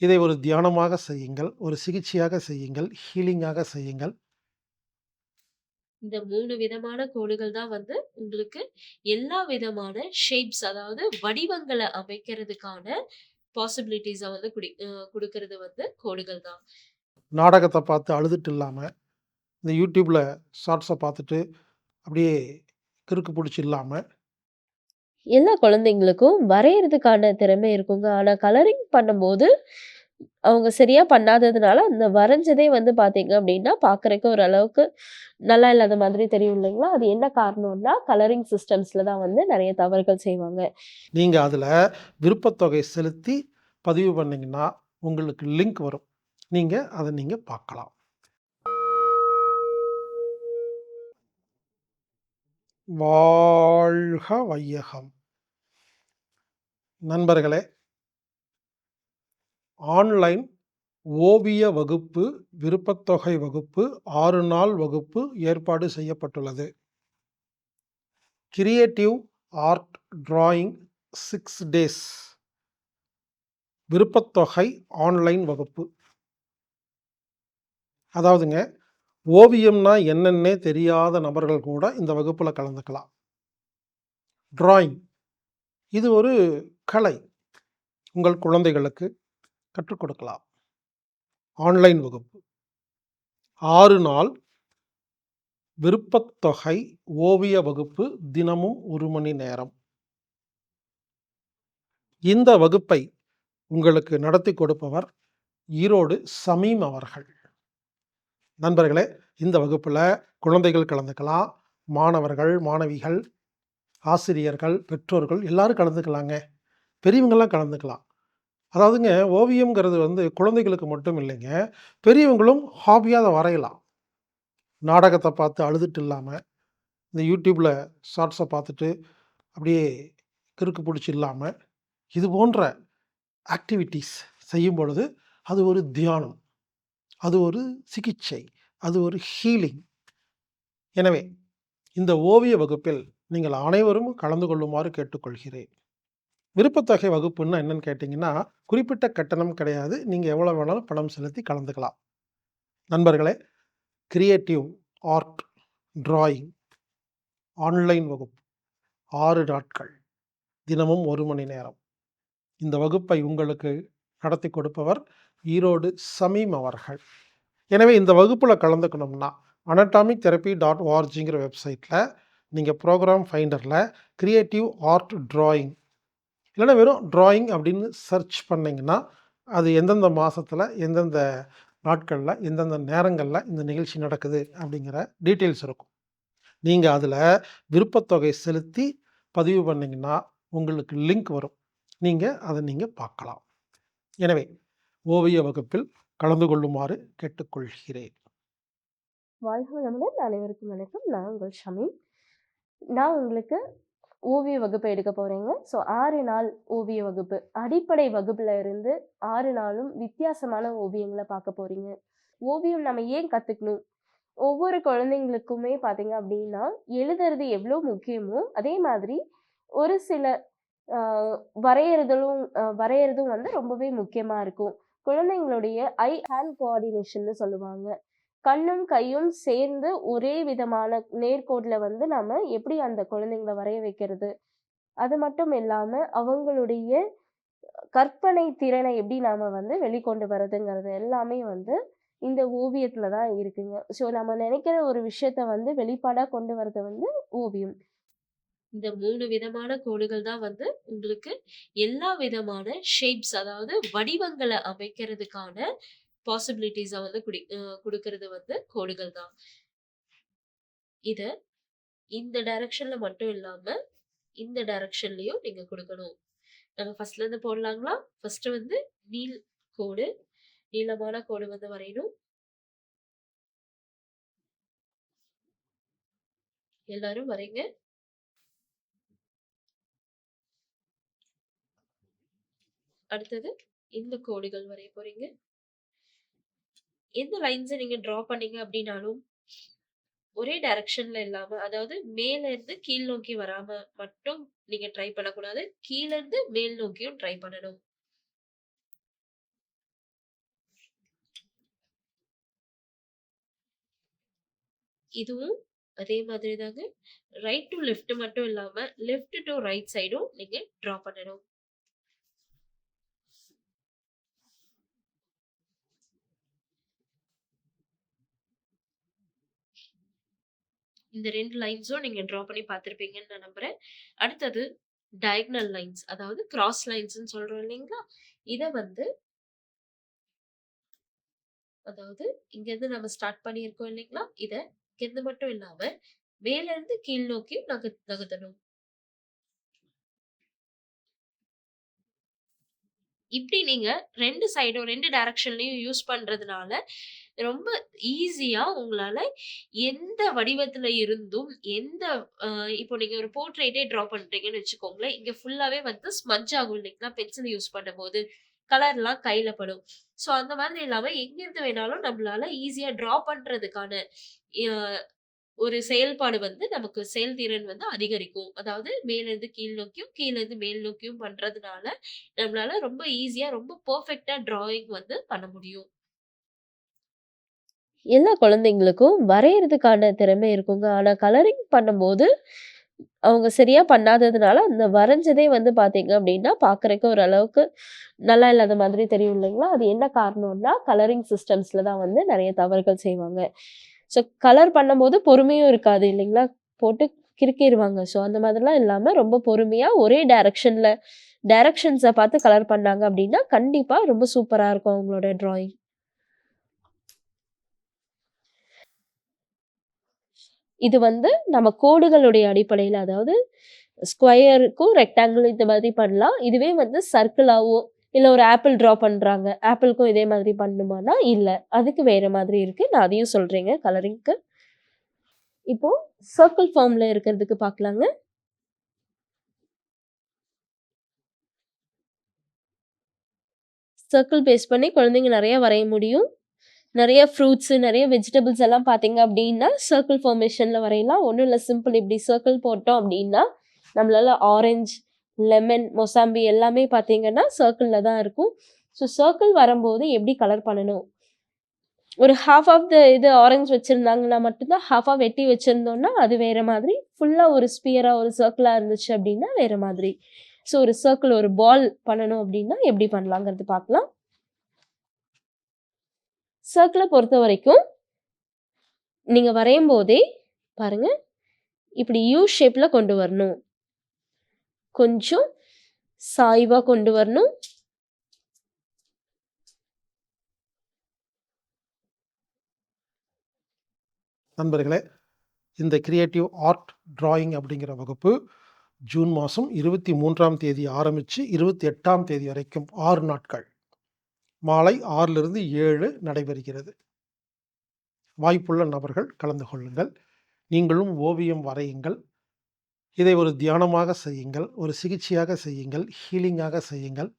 இதை ஒரு தியானமாக செய்யுங்கள். ஒரு சிகிச்சையாக செய்யுங்கள். ஹீலிங்காக செய்யுங்கள். இந்த 3 விதமான கோடுகள் தான் வந்து உங்களுக்கு எல்லா விதமான ஷேப்ஸ் அதாவது வடிவங்கள அமைக்கிறதுக்கான பாசிபிலிட்டீஸ வந்து குடி குடுக்கறது வந்து கோடுகள் தான். நாடகத்த பார்த்து அழுதுட்டு இல்லாம, இந்த YouTubeல ஷார்ட்ஸ பார்த்துட்டு அப்படியே கிறுக்கு புடிச்சு இல்லாம எல்லா குழந்தைங்களுக்கும் வரைகிறதுக்கான திறமை இருக்குங்க. ஆனால் கலரிங் பண்ணும்போது, அவங்க சரியாக பண்ணாததுனால, அந்த வரைஞ்சதே வந்து பார்த்தீங்க அப்படின்னா, பார்க்கறக்கு ஓரளவுக்கு நல்லா இல்லாத மாதிரி தெரியும் இல்லைங்களா? அது என்ன காரணம்னா, கலரிங் சிஸ்டம்ஸில் தான் வந்து நிறைய தவறுகள் செய்வாங்க. நீங்கள் அதில் விருப்பத்தொகை செலுத்தி பதிவு பண்ணிங்கன்னா உங்களுக்கு லிங்க் வரும். நீங்கள் அதை நீங்கள் பார்க்கலாம். வாழ்க வையகம். நண்பர்களே ஆன்லைன் ஓவிய வகுப்பு, விருப்பத்தொகை வகுப்பு ஆறு நாள் வகுப்பு ஏற்பாடு செய்யப்பட்டுள்ளது. Creative art drawing six days. விருப்பத்தொகை online வகுப்பு. அதாவதுங்க, ஓவியம்னா என்னென்னே தெரியாத நபர்கள் கூட இந்த வகுப்பில் கலந்துக்கலாம். டிராயிங் இது ஒரு கலை. உங்கள் குழந்தைகளுக்கு கற்றுக் கொடுக்கலாம். ஆன்லைன் வகுப்பு. ஆறு நாள் விருப்பத்தொகை ஓவிய வகுப்பு தினமும் ஒரு மணி நேரம். இந்த வகுப்பை உங்களுக்கு நடத்திக் கொடுப்பவர் ஈரோடு சமீம் அவர்கள். நண்பர்களே, இந்த வகுப்பில் குழந்தைகள் கலந்துக்கலாம். மாணவர்கள், மாணவிகள், ஆசிரியர்கள், பெற்றோர்கள் எல்லாரும் கலந்துக்கலாங்க. பெரியவங்கள்லாம் கலந்துக்கலாம். அதாவதுங்க ஓவியம்ங்கிறது வந்து குழந்தைகளுக்கு மட்டும் இல்லைங்க. பெரியவங்களும் ஹாபியாக அதை வரையலாம். நாடகத்தை பார்த்து அழுதுட்டு இல்லாமல் இந்த யூடியூப்பில் ஷார்ட்ஸை பார்த்துட்டு அப்படியே கிறுக்கு பிடிச்சி இல்லாமல் இது போன்ற ஆக்டிவிட்டீஸ் செய்யும் பொழுது, அது ஒரு தியானம். அது ஒரு சிகிச்சை. அது ஒரு ஹீலிங். எனவே, இந்த ஓவிய வகுப்பில் நீங்கள் அனைவரும் கலந்து கொள்ளுமாறு கேட்டுக்கொள்கிறேன். விருப்பத்தொகை வகுப்புன்னா என்னன்னு கேட்டீங்கன்னா, குறிப்பிட்ட கட்டணம் கிடையாது. நீங்க எவ்வளவு வேணாலும் பணம் செலுத்தி கலந்துக்கலாம். நண்பர்களே, கிரியேட்டிவ் ஆர்ட் டிராயிங் ஆன்லைன் வகுப்பு 6 நாட்கள். தினமும் 1 மணி நேரம். இந்த வகுப்பை உங்களுக்கு நடத்தி கொடுப்பவர் ஈரோடு சமீம் அவர்கள். எனவே இந்த வகுப்பில் கலந்துக்கணும்னா, அனடாமிக் தெரப்பி டாட் ஓஆர்ஜிங்கிற வெப்சைட்டில் நீங்கள் ப்ரோக்ராம் ஃபைண்டரில் க்ரியேட்டிவ் ஆர்ட் ட்ராயிங் இல்லைன்னா வெறும் ட்ராயிங் அப்படின்னு சர்ச் பண்ணிங்கன்னா அது எந்தெந்த மாதத்தில் எந்தெந்த நாட்களில் எந்தெந்த நேரங்களில் இந்த நிகழ்ச்சி நடக்குது அப்படிங்கிற டீட்டெயில்ஸ் இருக்கும். நீங்கள் அதில் விருப்பத்தொகை செலுத்தி பதிவு பண்ணிங்கன்னா உங்களுக்கு லிங்க் வரும். நீங்கள் அதை நீங்கள் பார்க்கலாம். எனவே, ஓவிய வகுப்பில் கலந்து கொள்ளுமாறு கேட்டுக்கொள்கிறேன். வாழ்க வளமுடன். அனைவருக்கும் வணக்கம். நான் உங்கள் ஷமி நான் உங்களுக்கு ஓவிய வகுப்பு எடுக்க போறேங்க. ஸோ ஆறு நாள் ஓவிய வகுப்பு. அடிப்படை வகுப்புல இருந்து ஆறு நாளும் வித்தியாசமான ஓவியங்களை பார்க்க போறீங்க. ஓவியம் நம்ம ஏன் கத்துக்கணும்? ஒவ்வொரு குழந்தைங்களுக்குமே பார்த்தீங்க அப்படின்னா, எழுதுறது எவ்வளோ முக்கியமோ, அதே மாதிரி ஒரு சில வரையறதும் வரையறதும் வந்து ரொம்பவே முக்கியமாக இருக்கும். குழந்தைங்களுடைய ஐ ஹேண்ட் கோஆர்டினேஷன்னு சொல்லுவாங்க. கண்ணும், கையும் சேர்ந்து ஒரே விதமான நேர்கோட்டில் வந்து நம்ம எப்படி அந்த குழந்தைங்கள வரைய வைக்கிறது? அது மட்டும் இல்லாமல் அவங்களுடைய கற்பனை திறனை எப்படி நாம் வந்து வெளிக்கொண்டு வர்றதுங்கிறது எல்லாமே வந்து இந்த ஓவியத்தில் தான் இருக்குங்க. ஸோ நம்ம நினைக்கிற ஒரு விஷயத்த வந்து வெளிப்பாடாக கொண்டு வரது வந்து ஓவியம். இந்த மூணு விதமான கோடுகள் தான் வந்து உங்களுக்கு எல்லா விதமான ஷேப்ஸ் அதாவது வடிவங்களை அமைக்கிறதுக்கான பாசிபிலிட்டிஸை வந்து குடி கொடுக்கறது குடுக்கறது வந்து கோடுகள் தான். இதை இந்த டைரக்ஷன்ல மட்டும் இல்லாம, இந்த டைரக்ஷன்லயும் நீங்க குடுக்கணும். நம்ம ஃபர்ஸ்ட்ல இருந்து போடலாங்களா? ஃபர்ஸ்ட் வந்து நீள் கோடு. நீளமான கோடு வந்து வரையணும். எல்லாரும் வரைங்க. அடுத்தது இந்த கோடுகள் வரைய போறீங்க? எந்த லைன்ஸை நீங்க ட்ரா பண்ணீங்க அப்படின்னாலும் ஒரே டைரக்ஷன்ல இல்லாம அதாவது மேல இருந்து கீழ் நோக்கி வராம மட்டும் நீங்க ட்ரை பண்ணக்கூடாது. கீழ இருந்து மேல் நோக்கியும் ட்ரை பண்ணணும். இதுவும் அதே மாதிரி தாங்க. ரைட் டு லெஃப்ட் மட்டும் இல்லாம லெஃப்ட் டு ரைட் சைடும் நீங்க ட்ரா பண்ணணும். இந்த ரெண்டு லைன்ஸும் நீங்கள் ட்ரா பண்ணி பார்த்துருப்பீங்கன்னு நான் நம்புறேன். அடுத்தது டயக்னல் லைன்ஸ் அதாவது கிராஸ் லைன்ஸ்ன்னு சொல்கிறோம் இல்லைங்களா? இதை வந்து அதாவது இங்கேருந்து நம்ம ஸ்டார்ட் பண்ணியிருக்கோம் இல்லைங்களா? இதை இங்கேருந்து மட்டும் இல்லாமல் மேலேருந்து கீழ் நோக்கியும் நகத் நகர்த்தணும். இப்படி நீங்க ரெண்டு சைடும் ரெண்டு டைரக்ஷன்லயும் யூஸ் பண்றதுனால, ரொம்ப ஈஸியா உங்களால எந்த வடிவத்துல இருந்தும், எந்த இப்போ நீங்க ஒரு போர்ட்ரேட்டே ட்ரா பண்றீங்கன்னு வச்சுக்கோங்களேன். இங்க ஃபுல்லாவே வந்து ஸ்மஜ் ஆகும் இல்லைங்களா? பென்சில் யூஸ் பண்ணும்போது. கலர்லாம் கையில படும். ஸோ அந்த மாதிரி இல்லாம எங்கேருந்து வேணாலும் நம்மளால ஈஸியா ட்ரா பண்றதுக்கான ஒரு செயல்பாடு வந்து நமக்கு செயல்திறன் வந்து அதிகரிக்கும். அதாவது மேலேருந்து கீழ் நோக்கியும், கீழேருந்து மேல் நோக்கியும் பண்றதுனால, நம்மளால ரொம்ப ஈஸியா, ரொம்ப பெர்ஃபெக்ட்டா டிராயிங் வந்து பண்ண முடியும். எல்லா குழந்தைங்களுக்கும் வரைகிறதுக்கான திறமை இருக்குங்க. ஆனால் கலரிங் பண்ணும்போது, அவங்க சரியாக பண்ணாததுனால, அந்த வரைஞ்சதே வந்து பார்த்தீங்க அப்படின்னா, பார்க்கறக்கு ஓரளவுக்கு நல்லா இல்லாத மாதிரி தெரியும் இல்லைங்களா? அது என்ன காரணம்னா, கலரிங் சிஸ்டம்ஸில் தான் வந்து நிறைய தவறுகள் செய்வாங்க. ஸோ கலர் பண்ணும்போது பொறுமையும் இருக்காது இல்லைங்களா? போட்டு கிறுக்கிருவாங்க. ஸோ அந்த மாதிரிலாம் இல்லாமல் ரொம்ப பொறுமையாக ஒரே டைரக்ஷனில் டைரக்ஷன்ஸை பார்த்து கலர் பண்ணாங்க அப்படின்னா, கண்டிப்பாக ரொம்ப சூப்பராக இருக்கும் அவங்களோட ட்ராயிங் இது வந்து நம்ம கோடுகளுடைய அடிப்படையில் அதாவது ஸ்கொயருக்கும், ரெக்டாங்கிள் இந்த மாதிரி பண்ணலாம். இதுவே வந்து சர்க்கிளாவோ, இல்லை ஒரு ஆப்பிள் ட்ரா பண்ணுறாங்க ஆப்பிளுக்கும் இதே மாதிரி பண்ணுமானா இல்லை அதுக்கு வேறு மாதிரி இருக்குது நான் அதையும் சொல்கிறேங்க கலரிங்க்கு. இப்போது சர்க்கிள் ஃபார்ம்ல இருக்கிறதுக்கு பார்க்கலாங்க. சர்க்கிள் பேஸ் பண்ணி குழந்தைங்க நிறையா வரைய முடியும். நிறைய ஃப்ரூட்ஸு, நிறைய வெஜிடபிள்ஸ் எல்லாம் பார்த்தீங்க அப்படின்னா, சர்க்கிள் ஃபார்மேஷனில் வரையலாம். ஒன்றும் இல்லை சிம்பிள் இப்படி சர்க்கிள் போட்டோம் அப்படின்னா, நம்மளால் ஆரஞ்ச், லெமன், மொசாம்பி எல்லாமே பார்த்தீங்கன்னா, சர்க்கிளில் தான் இருக்கும். ஸோ சர்க்கிள் வரும்போது எப்படி கலர் பண்ணணும்? ஒரு ஹாஃப் ஆஃப் த இது ஆரஞ்சு வச்சுருந்தாங்கன்னா மட்டும் தான், ஹால்ஃபா வெட்டி வச்சுருந்தோன்னா அது வேறு மாதிரி. ஃபுல்லாக ஒரு ஸ்பியராக ஒரு சர்க்கிளாக இருந்துச்சு அப்படின்னா, வேறு மாதிரி. ஸோ ஒரு சர்க்கிள் ஒரு பால் பண்ணணும் அப்படின்னா, எப்படி பண்ணலாங்கிறது பார்க்கலாம். சேர்க்களை பொறுத்த வரைக்கும் நீங்கள் வரையும் போதே பாருங்க, இப்படி யூ ஷேப்பில் கொண்டு வரணும். கொஞ்சம் சாய்வாக கொண்டு வரணும். நண்பர்களே, இந்த கிரியேட்டிவ் ஆர்ட் டிராயிங் அப்படிங்கிற வகுப்பு, ஜூன் மாதம் இருபத்தி மூன்றாம் தேதி ஆரம்பித்து இருபத்தி எட்டாம் தேதி வரைக்கும் ஆறு நாட்கள். மாலை 6லிருந்து 7 நடைபெறுகிறது. வாய்ப்புள்ள நபர்கள் கலந்து கொள்ளுங்கள். நீங்களும் ஓவியம் வரையுங்கள். இதை ஒரு தியானமாக செய்யுங்கள். ஒரு சிகிச்சையாக செய்யுங்கள். ஹீலிங்காக செய்யுங்கள்.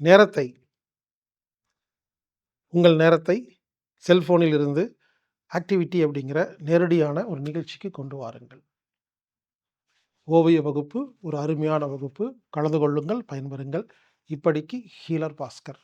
நேரத்தை உங்கள் நேரத்தை செல்ஃபோனில் இருந்து ஆக்டிவிட்டி அப்படிங்கிற நேரடியான ஒரு நிகழ்ச்சிக்கு கொண்டு வாருங்கள். ஓவிய வகுப்பு ஒரு அருமையான வகுப்பு. கலந்து கொள்ளுங்கள், பயன்பெறுங்கள். इपड़की हीलर भास्कर